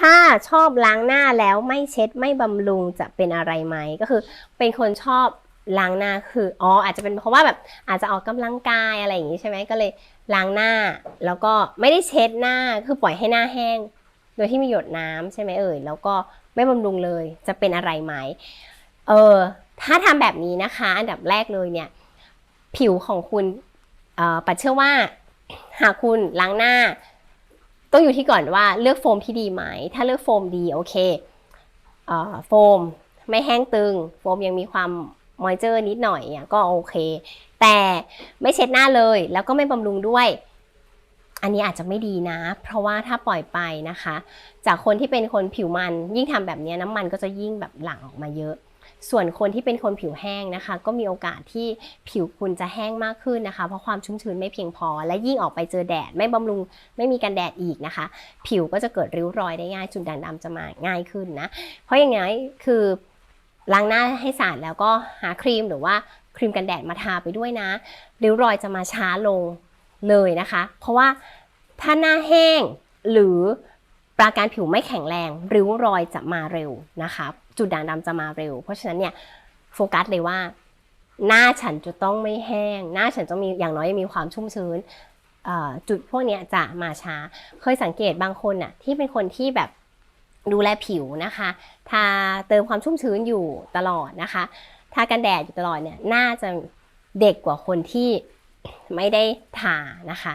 ถ้าชอบล้างหน้าแล้วไม่เช็ดไม่บำรุงจะเป็นอะไรไหมก็คือ เป็นคนชอบล้างหน้าคืออ๋ออาจจะเป็นเพราะว่าแบบอาจจะออกกำลังกายอะไรอย่างนี้ใช่ไหมก็เลยล้างหน้า แล้วก็ไม่ได้เช็ดหน้าคือปล่อยให้หน้าแห้ง โดยที่มีหยดน้ำใช่ไหมเอ่ยแล้วก็ไม่บำรุงเลยจะเป็นอะไรไหมเออถ้าทำแบบนี้นะคะ อันดับแรกเลยเนี่ย ผิวของคุณเออปัดเชื่อว่า หากคุณล้างหน้า ต้องอยู่ที่ก่อนว่าเลือกโฟมที่ดีไหม ถ้าเลือกโฟมดีโอเคเออโฟมไม่แห้งตึง โฟมยังมีความมอยเจอร์นิดหน่อยอะก็โอเค แต่ไม่เช็ดหน้าเลยแล้วก็ไม่บำรุงด้วย อันนี้อาจจะไม่ดีนะ เพราะว่าถ้าปล่อยไปนะคะ จากคนที่เป็นคนผิวมันยิ่งทำแบบนี้น้ำมันก็จะยิ่งแบบหลั่งออกมาเยอะ ส่วนคนที่เป็นคนผิวแห้งนะคะ ก็มีโอกาสที่ผิวคุณจะแห้งมากขึ้นนะคะ เพราะความชุ่มชื้นไม่เพียงพอ และยิ่งออกไปเจอแดด ไม่บำรุงไม่มีกันแดดอีกนะคะ ผิวก็จะเกิดริ้วรอยได้ง่ายจุดด่างดำจะมาง่ายขึ้นนะ เพราะอย่างไรคือล้างหน้าให้สะอาดแล้วก็หาครีมหรือว่าครีมกันแดดมาทาไปด้วยนะริ้วรอยจะมาช้าลงเลยนะคะ เพราะว่าถ้าหน้าแห้งหรือปราการผิวไม่แข็งแรง ริ้วรอยจะมาเร็วนะคะ จุดด่างดำจะมาเร็ว เพราะฉะนั้นเนี่ยโฟกัสเลยว่า หน้าฉันจะต้องไม่แห้ง หน้าฉันต้องมีอย่างน้อยมีความชุ่มชื้นจุดพวกเนี้ยจะมาช้า เคยสังเกตบางคนน่ะที่เป็นคนที่แบบดูแลผิวนะคะทาเติมความชุ่มชื้นอยู่ตลอดนะคะทากันแดดอยู่ตลอดเนี่ยน่าจะเด็กกว่าคนที่ไม่ได้ทานะคะ